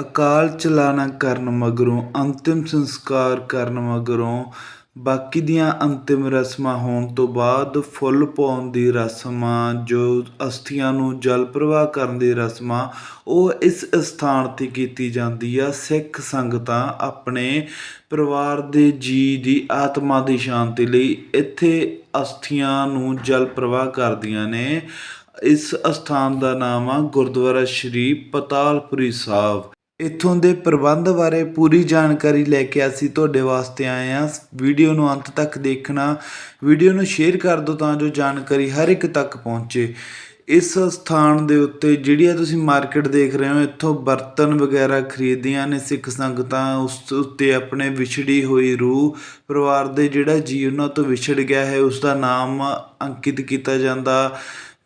ਅਕਾਲ ਚਲਾਣਾ ਕਰਨ ਮਗਰੋਂ, ਅੰਤਿਮ ਸੰਸਕਾਰ ਕਰਨ ਮਗਰੋਂ, ਬਾਕੀ ਦੀਆਂ ਅੰਤਿਮ ਰਸਮਾਂ ਹੋਣ ਤੋਂ ਬਾਅਦ ਫੁੱਲ ਪਾਉਣ ਦੀ ਰਸਮਾਂ, ਜੋ ਅਸਥੀਆਂ ਨੂੰ ਜਲ ਪ੍ਰਵਾਹ ਕਰਨ ਦੀ ਰਸਮਾਂ, ਉਹ ਇਸ ਸਥਾਨ 'ਤੇ ਕੀਤੀ ਜਾਂਦੀ ਆ। ਸਿੱਖ ਸੰਗਤਾਂ ਆਪਣੇ ਪਰਿਵਾਰ ਦੇ ਜੀ ਦੀ ਆਤਮਾ ਦੀ ਸ਼ਾਂਤੀ ਲਈ ਇੱਥੇ ਅਸਥੀਆਂ ਨੂੰ ਜਲ ਪ੍ਰਵਾਹ ਕਰਦੀਆਂ ਨੇ। ਇਸ ਅਸਥਾਨ ਦਾ ਨਾਮ ਆ ਗੁਰਦੁਆਰਾ ਸ਼੍ਰੀ ਪਤਾਲਪੁਰੀ ਸਾਹਿਬ। ਇੱਥੋਂ ਦੇ ਪ੍ਰਬੰਧ ਬਾਰੇ ਪੂਰੀ ਜਾਣਕਾਰੀ ਲੈ ਕੇ ਅਸੀਂ ਤੁਹਾਡੇ ਵਾਸਤੇ ਆਏ ਹਾਂ। ਵੀਡੀਓ ਨੂੰ ਅੰਤ ਤੱਕ ਦੇਖਣਾ, ਵੀਡੀਓ ਨੂੰ ਸ਼ੇਅਰ ਕਰ ਦਿਓ ਤਾਂ ਜੋ ਜਾਣਕਾਰੀ ਹਰ ਇੱਕ ਤੱਕ ਪਹੁੰਚੇ। ਇਸ ਸਥਾਨ ਦੇ ਉੱਤੇ ਜਿਹੜੀਆਂ ਤੁਸੀਂ ਮਾਰਕੀਟ ਦੇਖ ਰਹੇ ਹੋ, ਇੱਥੋਂ ਬਰਤਨ ਵਗੈਰਾ ਖਰੀਦੀਆਂ ਨੇ ਸਿੱਖ ਸੰਗਤਾਂ, ਉਸ ਉੱਤੇ ਆਪਣੇ ਵਿਛੜੀ ਹੋਈ ਰੂਹ, ਪਰਿਵਾਰ ਦੇ ਜਿਹੜਾ ਜੀ ਉਹਨਾਂ ਤੋਂ ਵਿਛੜ ਗਿਆ ਹੈ ਉਸ ਦਾ ਨਾਮ ਅੰਕਿਤ ਕੀਤਾ ਜਾਂਦਾ।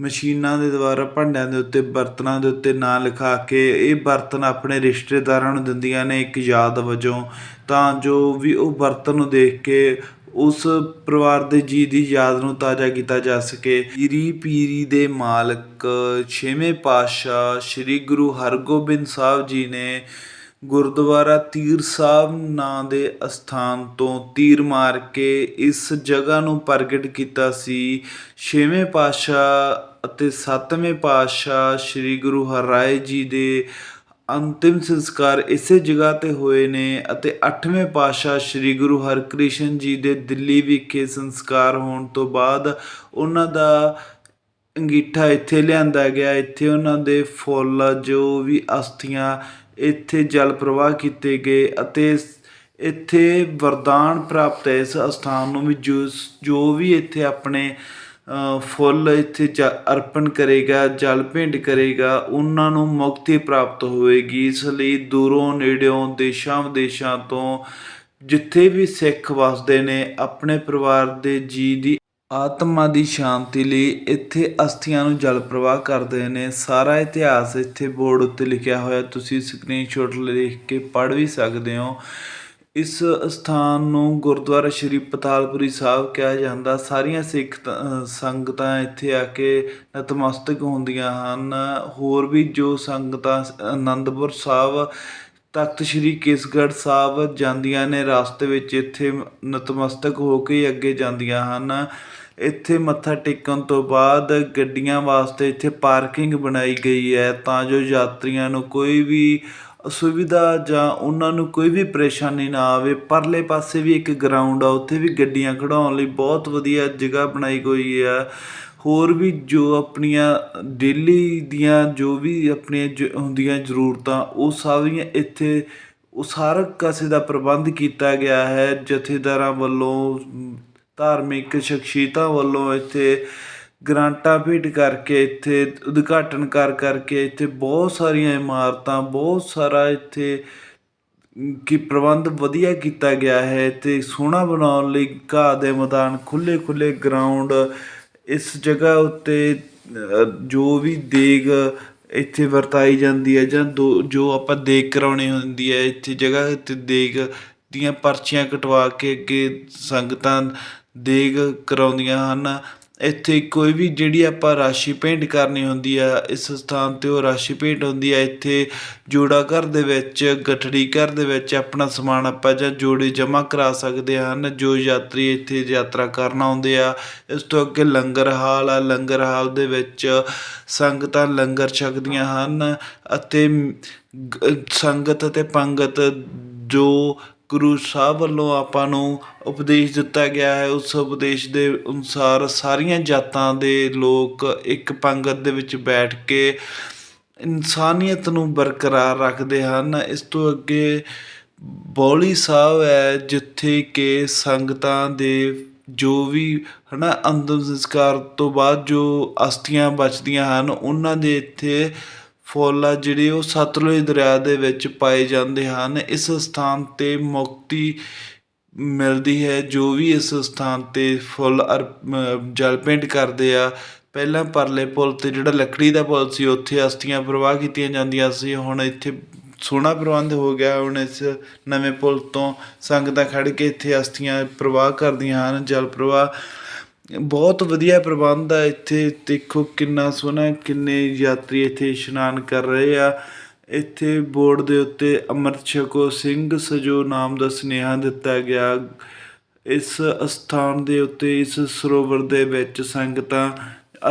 ਮਸ਼ੀਨਾਂ ਦੇ ਦੁਆਰਾ, ਭਾਂਡਿਆਂ ਦੇ ਉੱਤੇ, ਬਰਤਨਾਂ ਦੇ ਉੱਤੇ ਨਾਂ ਲਿਖਾ ਕੇ ਇਹ ਬਰਤਨ ਆਪਣੇ ਰਿਸ਼ਤੇਦਾਰਾਂ ਨੂੰ ਦਿੰਦੀਆਂ ਨੇ ਇੱਕ ਯਾਦ ਵਜੋਂ। ਤਾਂ ਜੋ ਵੀ ਉਹ ਬਰਤਨ ਨੂੰ ਦੇਖ ਕੇ ਉਸ ਪਰਿਵਾਰ ਦੇ ਜੀ ਦੀ ਯਾਦ ਨੂੰ ਤਾਜ਼ਾ ਕੀਤਾ ਜਾ ਸਕੇ। ਪੀਰੀ ਪੀਰੀ ਦੇ ਮਾਲਕ, ਛੇਵੇਂ ਪਾਤਸ਼ਾਹ ਸ੍ਰੀ ਗੁਰੂ ਹਰਗੋਬਿੰਦ ਸਾਹਿਬ ਜੀ ਨੇ ਗੁਰਦੁਆਰਾ ਤੀਰ ਸਾਹਿਬ ਨਾਂ ਦੇ ਅਸਥਾਨ ਤੋਂ ਤੀਰ ਮਾਰ ਕੇ ਇਸ ਜਗ੍ਹਾ ਨੂੰ ਪ੍ਰਗਟ ਕੀਤਾ ਸੀ। ਛੇਵੇਂ ਪਾਤਸ਼ਾਹ ਅਤੇ ਸੱਤਵੇਂ ਪਾਤਸ਼ਾਹ ਸ੍ਰੀ ਗੁਰੂ ਹਰਿਰਾਏ ਜੀ ਦੇ ਅੰਤਿਮ ਸੰਸਕਾਰ ਇਸੇ ਜਗ੍ਹਾ ਤੇ ਹੋਏ ਨੇ ਅਤੇ 8ਵੇਂ ਪਾਤਸ਼ਾਹ ਸ੍ਰੀ ਗੁਰੂ ਹਰਕ੍ਰਿਸ਼ਨ ਜੀ ਦੇ ਦਿੱਲੀ ਵਿਖੇ ਸੰਸਕਾਰ ਹੋਣ ਤੋਂ ਬਾਅਦ ਉਹਨਾਂ ਦਾ ਅੰਗੀਠਾ ਇੱਥੇ ਲਿਆਂਦਾ ਗਿਆ। ਇੱਥੇ ਉਹਨਾਂ ਦੇ ਫੁੱਲ, ਜੋ ਵੀ ਅਸਥੀਆਂ ਇੱਥੇ ਜਲ ਪ੍ਰਵਾਹ ਕੀਤੇ ਗਏ ਅਤੇ ਇੱਥੇ ਵਰਦਾਨ ਪ੍ਰਾਪਤ ਹੈ। ਇਸ ਅਸਥਾਨ ਨੂੰ ਵੀ ਜੋ ਵੀ ਇੱਥੇ ਆਪਣੇ ਫੁੱਲ ਇੱਥੇ ਜ ਅਰਪਣ ਕਰੇਗਾ, ਜਲ ਭੇਂਟ ਕਰੇਗਾ, ਉਹਨਾਂ ਨੂੰ ਮੁਕਤੀ ਪ੍ਰਾਪਤ ਹੋਵੇਗੀ। ਇਸ ਲਈ ਦੂਰੋਂ, ਨੇੜਿਓਂ, ਦੇਸ਼ਾਂ, ਵਿਦੇਸ਼ਾਂ ਤੋਂ ਜਿੱਥੇ ਵੀ ਸਿੱਖ ਵਸਦੇ ਨੇ, ਆਪਣੇ ਪਰਿਵਾਰ ਦੇ ਜੀ ਦੀ ਆਤਮਾ ਦੀ ਸ਼ਾਂਤੀ ਲਈ ਇੱਥੇ ਅਸਥੀਆਂ ਨੂੰ ਜਲ ਪ੍ਰਵਾਹ ਕਰਦੇ ਨੇ। ਸਾਰਾ ਇਤਿਹਾਸ ਇੱਥੇ ਬੋਰਡ ਉੱਤੇ ਲਿਖਿਆ ਹੋਇਆ, ਤੁਸੀਂ ਸਕਰੀਨਸ਼ਾਟ ਲਿਖ ਕੇ ਪੜ੍ਹ ਵੀ ਸਕਦੇ ਹੋ। ਇਸ ਅਸਥਾਨ ਨੂੰ ਗੁਰਦੁਆਰਾ ਸ਼੍ਰੀ ਪਤਾਲਪੁਰੀ ਸਾਹਿਬ ਕਿਹਾ ਜਾਂਦਾ। ਸਾਰੀਆਂ ਸਿੱਖ ਸੰਗਤਾਂ ਇੱਥੇ ਆ ਕੇ ਨਤਮਸਤਕ ਹੁੰਦੀਆਂ ਹਨ। ਹੋਰ ਵੀ ਜੋ ਸੰਗਤਾਂ ਅਨੰਦਪੁਰ ਸਾਹਿਬ, ਤਖਤ ਸ਼੍ਰੀ ਕੇਸਗੜ੍ਹ ਸਾਹਿਬ ਜਾਂਦੀਆਂ ਨੇ, ਰਸਤੇ ਵਿੱਚ ਇੱਥੇ ਨਤਮਸਤਕ ਹੋ ਕੇ ਅੱਗੇ ਜਾਂਦੀਆਂ ਹਨ। ਇੱਥੇ ਮੱਥਾ ਟੇਕਣ ਤੋਂ ਬਾਅਦ ਗੱਡੀਆਂ ਵਾਸਤੇ ਇੱਥੇ ਪਾਰਕਿੰਗ ਬਣਾਈ ਗਈ ਹੈ। ਤਾਂ ਜੋ ਯਾਤਰੀਆਂ ਨੂੰ ਕੋਈ ਵੀ ਅਸੁਵਿਧਾ ਜਾਂ ਉਹਨਾਂ ਨੂੰ ਕੋਈ ਵੀ ਪਰੇਸ਼ਾਨੀ ਨਾ ਆਵੇ, ਪਰਲੇ ਪਾਸੇ ਵੀ ਇੱਕ ਗਰਾਊਂਡ ਆ, ਉੱਥੇ ਵੀ ਗੱਡੀਆਂ ਖੜਾਉਣ ਲਈ ਬਹੁਤ ਵਧੀਆ ਜਗ੍ਹਾ ਬਣਾਈ ਹੋਈ ਆ। ਹੋਰ ਵੀ ਜੋ ਆਪਣੀਆਂ ਡੇਲੀ ਦੀਆਂ ਜੋ ਵੀ ਆਪਣੀਆਂ ਜ- ਹੁੰਦੀਆਂ ਜ਼ਰੂਰਤਾਂ, ਉਹ ਸਾਰੀਆਂ ਇੱਥੇ, ਉਹ ਸਾਰਾ ਕਾਸੇ ਦਾ ਪ੍ਰਬੰਧ ਕੀਤਾ ਗਿਆ ਹੈ। ਜਥੇਦਾਰਾਂ ਵੱਲੋਂ, ਧਾਰਮਿਕ ਸ਼ਖਸੀਅਤਾਂ ਵੱਲੋਂ ਇੱਥੇ ਗ੍ਰਾਂਟਾਂ ਭੇਟ ਕਰਕੇ ਇੱਥੇ ਉਦਘਾਟਨ ਕਰ ਕਰਕੇ ਇੱਥੇ ਬਹੁਤ ਸਾਰੀਆਂ ਇਮਾਰਤਾਂ, ਬਹੁਤ ਸਾਰਾ ਇੱਥੇ ਕਿ ਪ੍ਰਬੰਧ ਵਧੀਆ ਕੀਤਾ ਗਿਆ ਹੈ ਤੇ ਸੋਹਣਾ ਬਣਾਉਣ ਲਈ ਘਾਹ ਦੇ ਮੈਦਾਨ ਖੁੱਲੇ ਖੁੱਲੇ ਗਰਾਊਂਡ ਇਸ ਜਗ੍ਹਾ ਉੱਤੇ ਜੋ ਵੀ ਦੇਗ ਇੱਥੇ ਵਰਤਾਈ ਜਾਂਦੀ ਹੈ ਜਾਂ ਦੋ, ਜੋ ਆਪਾਂ ਦੇਗ ਕਰਾਉਣੀ ਹੁੰਦੀ ਹੈ, ਇੱਥੇ ਜਗ੍ਹਾ ਤੇ ਦੇਗ ਦੀਆਂ ਪਰਚੀਆਂ ਕਟਵਾ ਕੇ ਅੱਗੇ ਸੰਗਤਾਂ ਦੇਗ ਕਰਾਉਂਦੀਆਂ ਹਨ। ਇੱਥੇ ਕੋਈ ਵੀ ਜਿਹੜੀ ਆਪਾਂ ਰਾਸ਼ੀ ਭੇਂਟ ਕਰਨੀ ਹੁੰਦੀ ਆ, ਇਸ ਸਥਾਨ ਤੇ ਉਹ ਰਾਸ਼ੀ ਭੇਂਟ ਹੁੰਦੀ ਆ। ਇੱਥੇ ਜੋੜਾ ਘਰ ਦੇ ਵਿੱਚ, ਗਠੜੀ ਘਰ ਦੇ ਵਿੱਚ ਆਪਣਾ ਸਮਾਨ ਆਪਾਂ ਜਾਂ ਜੋੜੇ ਜਮ੍ਹਾਂ ਕਰਾ ਸਕਦੇ ਹਨ, ਜੋ ਯਾਤਰੀ ਇੱਥੇ ਯਾਤਰਾ ਕਰਨ ਆਉਂਦੇ ਆ। ਇਸ ਤੋਂ ਅੱਗੇ ਲੰਗਰ ਹਾਲ ਆ, ਲੰਗਰ ਹਾਲ ਦੇ ਵਿੱਚ ਸੰਗਤਾਂ ਲੰਗਰ ਛਕਦੀਆਂ ਹਨ ਅਤੇ ਸੰਗਤ ਅਤੇ ਪੰਗਤ ਜੋ ਗੁਰੂ ਸਾਹਿਬ ਵੱਲੋਂ ਆਪਾਂ ਨੂੰ ਉਪਦੇਸ਼ ਦਿੱਤਾ ਗਿਆ ਹੈ। ਉਸ ਉਪਦੇਸ਼ ਦੇ ਅਨੁਸਾਰ ਸਾਰੀਆਂ ਜਾਤਾਂ ਦੇ ਲੋਕ ਇੱਕ ਪੰਗਤ ਦੇ ਵਿੱਚ ਬੈਠ ਕੇ ਇਨਸਾਨੀਅਤ ਨੂੰ ਬਰਕਰਾਰ ਰੱਖਦੇ ਹਨ। ਇਸ ਤੋਂ ਅੱਗੇ ਬੌਲੀ ਸਾਹਿਬ ਹੈ, ਜਿੱਥੇ ਕਿ ਸੰਗਤਾਂ ਦੇ ਜੋ ਵੀ, ਹਨਾ ਅੰਤਮ ਸੰਸਕਾਰ ਤੋਂ ਬਾਅਦ ਜੋ ਅਸਥੀਆਂ ਬਚਦੀਆਂ ਹਨ, ਉਹਨਾਂ ਦੇ ਇੱਥੇ ਫੁੱਲ ਆ, ਜਿਹੜੇ ਉਹ ਸਤਲੁਜ ਦਰਿਆ ਦੇ ਵਿੱਚ ਪਾਏ ਜਾਂਦੇ ਹਨ, ਇਸ ਸਥਾਨ ਤੇ ਮੁਕਤੀ ਮਿਲਦੀ ਹੈ, ਜੋ ਵੀ ਇਸ ਸਥਾਨ ਤੇ ਫੁੱਲ ਅਰ ਜਲ ਭੇਂਟ ਕਰਦੇ ਆ। ਪਹਿਲਾਂ ਪਰਲੇ ਪੁਲ ਤੇ ਜਿਹੜਾ ਲੱਕੜੀ ਦਾ ਪੁਲ ਸੀ, ਉੱਥੇ ਅਸਥੀਆਂ ਪ੍ਰਵਾਹ ਕੀਤੀਆਂ ਜਾਂਦੀਆਂ ਸੀ। ਹੁਣ ਇੱਥੇ ਸੋਹਣਾ ਪ੍ਰਬੰਧ ਹੋ ਗਿਆ, ਹੁਣ ਇਸ ਨਵੇਂ ਪੁਲ ਤੋਂ ਸੰਗਤਾਂ ਖੜ ਕੇ ਇੱਥੇ ਅਸਥੀਆਂ ਪ੍ਰਵਾਹ ਕਰਦੀਆਂ ਹਨ, ਜਲ ਪ੍ਰਵਾਹ ਬਹੁਤ ਵਧੀਆ ਪ੍ਰਬੰਧ ਆ ਇੱਥੇ। ਦੇਖੋ ਕਿੰਨਾ ਸੋਹਣਾ, ਕਿੰਨੇ ਯਾਤਰੀ ਇੱਥੇ ਇਸ਼ਨਾਨ ਕਰ ਰਹੇ ਆ। ਇੱਥੇ ਬੋਰਡ ਦੇ ਉੱਤੇ ਅੰਮ੍ਰਿਤ ਛਕੋ ਸਿੰਘ ਸਜੋ ਨਾਮ ਦਾ ਸੁਨੇਹਾ ਦਿੱਤਾ ਗਿਆ। ਇਸ ਅਸਥਾਨ ਦੇ ਉੱਤੇ, ਇਸ ਸਰੋਵਰ ਦੇ ਵਿੱਚ ਸੰਗਤਾਂ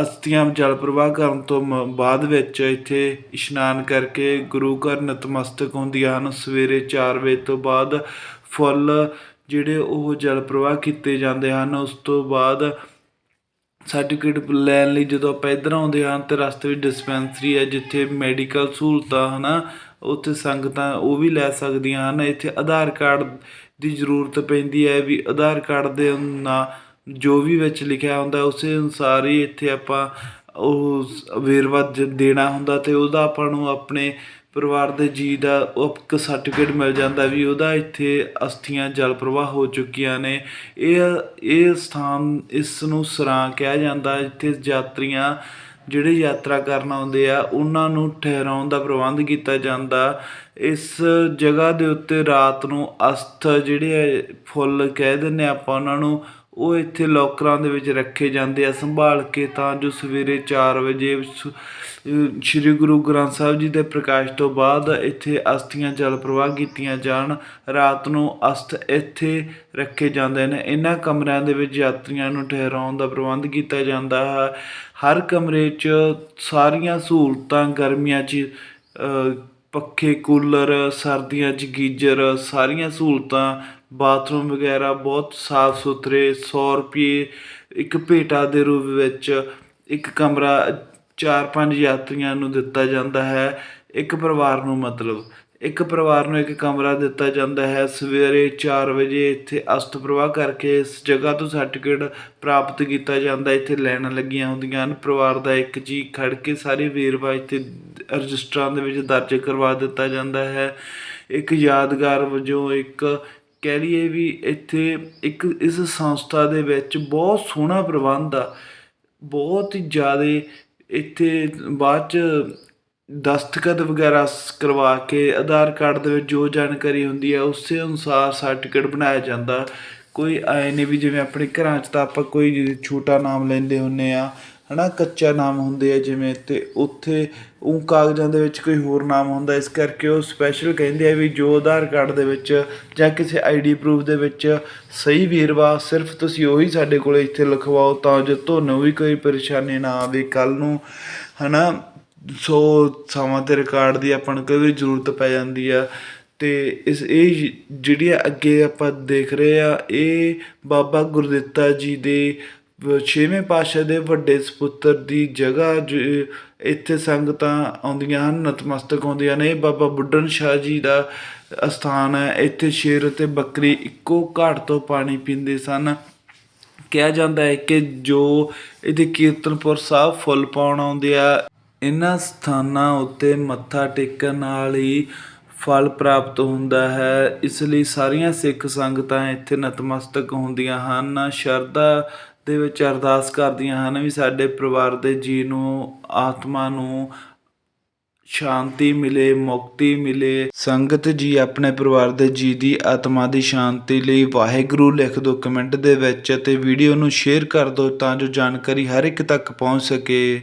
ਅਸਥੀਆਂ ਜਲ ਪ੍ਰਵਾਹ ਕਰਨ ਤੋਂ ਮ- ਬਾਅਦ ਵਿੱਚ ਇੱਥੇ ਇਸ਼ਨਾਨ ਕਰਕੇ ਗੁਰੂ ਘਰ ਨਤਮਸਤਕ ਹੁੰਦੀਆਂ ਹਨ। ਸਵੇਰੇ 4 ਵਜੇ ਤੋਂ ਬਾਅਦ ਫੁੱਲ ਜਿਹੜੇ ਉਹ ਜਲ ਪ੍ਰਵਾਹ ਕੀਤੇ ਜਾਂਦੇ ਹਨ, ਉਸ ਤੋਂ ਬਾਅਦ ਸਰਟੀਫਿਕੇਟ ਲੈਣ ਲਈ ਜਦੋਂ ਆਪਾਂ ਇੱਧਰ ਆਉਂਦੇ ਹਾਂ ਤਾਂ ਰਸਤੇ ਵਿੱਚ ਡਿਸਪੈਂਸਰੀ ਹੈ, ਜਿੱਥੇ ਮੈਡੀਕਲ ਸਹੂਲਤਾਂ ਹੈ ਨਾ ਉੱਥੇ ਸੰਗਤਾਂ ਉਹ ਵੀ ਲੈ ਸਕਦੀਆਂ ਹਨ। ਇੱਥੇ ਆਧਾਰ ਕਾਰਡ ਦੀ ਜ਼ਰੂਰਤ ਪੈਂਦੀ ਹੈ ਵੀ ਆਧਾਰ ਕਾਰਡ ਦੇ ਨਾ ਜੋ ਵੀ ਵਿੱਚ ਲਿਖਿਆ ਹੁੰਦਾ, ਉਸੇ ਅਨੁਸਾਰ ਹੀ ਇੱਥੇ ਆਪਾਂ ਉਹ ਵੇਰਵਾ ਦੇਣਾ ਹੁੰਦਾ ਅਤੇ ਉਹਦਾ ਆਪਾਂ ਨੂੰ ਆਪਣੇ ਪਰਿਵਾਰ ਦੇ ਜੀਅ ਦਾ ਉਹ ਇੱਕ ਸਰਟੀਫਿਕੇਟ ਮਿਲ ਜਾਂਦਾ ਵੀ ਉਹਦਾ ਇੱਥੇ ਅਸਥੀਆਂ ਜਲ ਪ੍ਰਵਾਹ ਹੋ ਚੁੱਕੀਆਂ ਨੇ। ਇਹ ਇਹ ਸਥਾਨ ਇਸ ਨੂੰ ਸਰਾਂ ਕਿਹਾ ਜਾਂਦਾ। ਇੱਥੇ ਯਾਤਰੀਆਂ ਜਿਹੜੇ ਯਾਤਰਾ ਕਰਨ ਆਉਂਦੇ ਆ ਉਹਨਾਂ ਨੂੰ ਠਹਿਰਾਉਣ ਦਾ ਪ੍ਰਬੰਧ ਕੀਤਾ ਜਾਂਦਾ। ਇਸ ਜਗ੍ਹਾ ਦੇ ਉੱਤੇ ਰਾਤ ਨੂੰ ਅਸਥ ਜਿਹੜੇ ਆ, ਫੁੱਲ ਕਹਿ ਦਿੰਦੇ ਆਪਾਂ ਉਹਨਾਂ ਨੂੰ ਉਹ ਇੱਥੇ ਲੋਕਰਾਂ ਦੇ ਵਿੱਚ ਰੱਖੇ ਜਾਂਦੇ ਆ। ਸੰਭਾਲ ਕੇ ਤਾਂ ਜੋ ਸਵੇਰੇ 4 ਵਜੇ ਸ- ਸ੍ਰੀ ਗੁਰੂ ਗ੍ਰੰਥ ਸਾਹਿਬ ਜੀ ਦੇ ਪ੍ਰਕਾਸ਼ ਤੋਂ ਬਾਅਦ ਇੱਥੇ ਅਸਥੀਆਂ ਜਲ ਪ੍ਰਵਾਹ ਕੀਤੀਆਂ ਜਾਣ, ਰਾਤ ਨੂੰ ਅਸਥ ਇੱਥੇ ਰੱਖੇ ਜਾਂਦੇ ਨੇ। ਇਹਨਾਂ ਕਮਰਿਆਂ ਦੇ ਵਿੱਚ ਯਾਤਰੀਆਂ ਨੂੰ ਠਹਿਰਾਉਣ ਦਾ ਪ੍ਰਬੰਧ ਕੀਤਾ ਜਾਂਦਾ ਹੈ। ਹਰ ਕਮਰੇ 'ਚ ਸਾਰੀਆਂ ਸਹੂਲਤਾਂ, ਗਰਮੀਆਂ 'ਚ ਪੱਖੇ, ਕੂਲਰ, ਸਰਦੀਆਂ 'ਚ ਗੀਜ਼ਰ, ਸਾਰੀਆਂ ਸਹੂਲਤਾਂ, ਬਾਥਰੂਮ ਵਗੈਰਾ ਬਹੁਤ ਸਾਫ਼ ਸੁਥਰੇ 100 ਰੁਪਏ ਇੱਕ ਭੇਟਾ ਦੇ ਰੂਪ ਵਿੱਚ ਇੱਕ ਕਮਰਾ ਚਾਰ ਪੰਜ ਯਾਤਰੀਆਂ ਨੂੰ ਦਿੱਤਾ ਜਾਂਦਾ ਹੈ, ਇੱਕ ਪਰਿਵਾਰ ਨੂੰ ਮਤਲਬ। ਇੱਕ ਪਰਿਵਾਰ ਨੂੰ ਇੱਕ ਕਮਰਾ ਦਿੱਤਾ ਜਾਂਦਾ ਹੈ। ਸਵੇਰੇ ਚਾਰ ਵਜੇ ਇੱਥੇ ਅਸਤ ਪ੍ਰਵਾਹ ਕਰਕੇ ਇਸ ਜਗ੍ਹਾ ਤੋਂ ਸਰਟੀਫਿਕੇਟ ਪ੍ਰਾਪਤ ਕੀਤਾ ਜਾਂਦਾ। ਇੱਥੇ ਲਾਈਨਾਂ ਲੱਗੀਆਂ ਹੁੰਦੀਆਂ ਹਨ। ਪਰਿਵਾਰ ਦਾ ਇੱਕ ਜੀ ਖੜ ਕੇ ਸਾਰੇ ਵੇਰਵਾ ਇੱਥੇ ਰਜਿਸਟਰਾਂ ਦੇ ਵਿੱਚ ਦਰਜ ਕਰਵਾ ਦਿੱਤਾ ਜਾਂਦਾ ਹੈ। ਇੱਕ ਯਾਦਗਾਰ ਵਜੋਂ ਇੱਕ ਕਹਿ ਲਈਏ ਵੀ ਇੱਥੇ ਇੱਕ ਇਸ ਸੰਸਥਾ ਦੇ ਵਿੱਚ ਬਹੁਤ ਸੋਹਣਾ ਪ੍ਰਬੰਧ ਆ। ਬਹੁਤ ਹੀ ਜ਼ਿਆਦਾ ਇੱਥੇ ਬਾਅਦ ਚ ਦਸਤਖਤ ਵਗੈਰਾ ਸ- ਕਰਵਾ ਕੇ ਆਧਾਰ ਕਾਰਡ ਦੇ ਵਿੱਚ ਜੋ ਜਾਣਕਾਰੀ ਹੁੰਦੀ ਹੈ, ਉਸੇ ਅਨੁਸਾਰ ਸਰਟੀਫਿਕੇਟ ਬਣਾਇਆ ਜਾਂਦਾ। ਕੋਈ ਆਏ ਨੇ ਵੀ ਜਿਵੇਂ ਆਪਣੇ ਘਰਾਂ 'ਚ ਤਾਂ ਆਪਾਂ ਕੋਈ ਛੋਟਾ ਨਾਮ ਲੈਂਦੇ ਹੁੰਦੇ ਹਾਂ ਹਨਾ, ਕੱਚਾ ਨਾਮ ਹੁੰਦੇ ਆ ਜਿਵੇਂ ਤੇ ਉੱਥੇ ਉਹ ਕਾਗਜ਼ਾਂ ਦੇ ਵਿੱਚ ਕੋਈ ਹੋਰ ਨਾਮ ਹੁੰਦਾ, ਇਸ ਕਰਕੇ ਉਹ ਸਪੈਸ਼ਲ ਕਹਿੰਦੇ ਆ ਵੀ ਜੋ ਆਧਾਰ ਕਾਰਡ ਦੇ ਵਿੱਚ ਜਾਂ ਕਿਸੇ ਆਈਡੀ ਪ੍ਰੂਫ ਦੇ ਵਿੱਚ ਸਹੀ ਵੇਰਵਾ ਸਿਰਫ ਤੁਸੀਂ ਉਹੀ ਸਾਡੇ ਕੋਲੇ ਇੱਥੇ ਲਿਖਵਾਓ ਤਾਂ ਜੋ ਤੁਹਾਨੂੰ ਵੀ ਕੋਈ ਪਰੇਸ਼ਾਨੀ ਨਾ ਆਵੇ ਕੱਲ ਨੂੰ, ਹਨਾ। ਸੋ ਸਮਾਂ ਤੇ ਰਿਕਾਰਡ ਦੀ ਆਪਾਂ ਨੂੰ ਕਈ ਵਾਰੀ ਜ਼ਰੂਰਤ ਪੈ ਜਾਂਦੀ ਆ ਤੇ ਇਸ, ਇਹ ਜਿਹੜੀ ਅੱਗੇ ਆਪਾਂ ਦੇਖ ਰਹੇ ਆ, ਇਹ ਬਾਬਾ ਗੁਰਦਿੱਤਾ ਜੀ ਦੇ ਛੇਵੇਂ ਪਾਤਸ਼ਾਹ ਦੇ ਵੱਡੇ ਸਪੁੱਤਰ ਦੀ ਜਗ੍ਹਾ ਜ- ਇੱਥੇ ਸੰਗਤਾਂ ਆਉਂਦੀਆਂ ਹਨ, ਨਤਮਸਤਕ ਹੁੰਦੀਆਂ ਨੇ। ਇਹ ਬਾਬਾ ਬੁੱਢਣ ਸ਼ਾਹ ਜੀ ਦਾ ਅਸਥਾਨ ਹੈ। ਇੱਥੇ ਸ਼ੇਰ ਅਤੇ ਬੱਕਰੀ ਇੱਕੋ ਘਾਟ ਤੋਂ ਪਾਣੀ ਪੀਂਦੇ ਸਨ। ਕਿਹਾ ਜਾਂਦਾ ਹੈ ਕਿ ਜੋ ਇਹਦੇ ਕੀਰਤਨਪੁਰ ਸਾਹਿਬ ਫੁੱਲ ਪਾਉਣ ਆਉਂਦੇ ਆ, ਇਹਨਾਂ ਸਥਾਨਾਂ ਉੱਤੇ ਮੱਥਾ ਟੇਕਣ ਨਾਲ ਹੀ ਫਲ ਪ੍ਰਾਪਤ ਹੁੰਦਾ ਹੈ। ਇਸ ਲਈ ਸਾਰੀਆਂ ਸਿੱਖ ਸੰਗਤਾਂ ਇੱਥੇ ਨਤਮਸਤਕ ਹੁੰਦੀਆਂ ਹਨ। ਸ਼ਰਧਾ ਦੇ ਵਿੱਚ ਅਰਦਾਸ ਕਰਦੀਆਂ ਹਨ ਵੀ ਸਾਡੇ ਪਰਿਵਾਰ ਦੇ ਜੀ ਨੂੰ, ਆਤਮਾ ਨੂੰ ਸ਼ਾਂਤੀ ਮਿਲੇ, ਮੁਕਤੀ ਮਿਲੇ। ਸੰਗਤ ਜੀ ਆਪਣੇ ਪਰਿਵਾਰ ਦੇ ਜੀ ਦੀ ਆਤਮਾ ਦੀ ਸ਼ਾਂਤੀ ਲਈ ਵਾਹਿਗੁਰੂ ਲਿਖ ਦਿਓ ਕਮੈਂਟ ਦੇ ਵਿੱਚ ਅਤੇ ਵੀਡੀਓ ਨੂੰ ਸ਼ੇਅਰ ਕਰ ਦਿਓ ਤਾਂ ਜੋ ਜਾਣਕਾਰੀ ਹਰ ਇੱਕ ਤੱਕ ਪਹੁੰਚ ਸਕੇ।